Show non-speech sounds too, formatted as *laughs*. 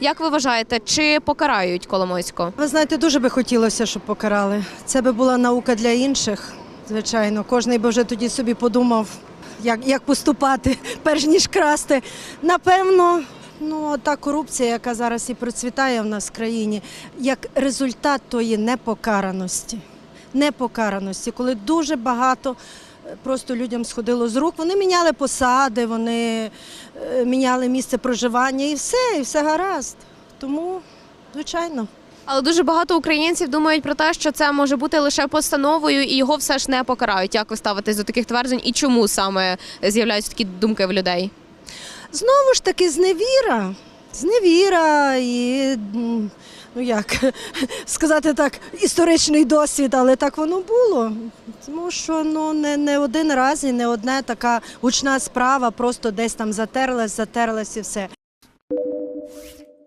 Як ви вважаєте, чи покарають Коломойського? Ви знаєте, дуже би хотілося, щоб покарали. Це би була наука для інших, звичайно. Кожний би вже тоді собі подумав, як, як поступати, *laughs* перш ніж красти. Напевно, ну та корупція, яка зараз і процвітає в нас в країні, як результат тої непокараності. Непокараності, коли дуже багато просто людям сходило з рук. Вони міняли посади, вони е, міняли місце проживання і все, і все гаразд. Тому, звичайно. Але дуже багато українців думають про те, що це може бути лише постановою, і його все ж не покарають. Як ви ставитесь до таких тверджень і чому саме з'являються такі думки в людей? Знову ж таки, зневіра. Зневіра і, ну як сказати так, історичний досвід, але так воно було. Тому що ну, не, не один раз і не одна така гучна справа, просто десь там затерлась, затерлась і все.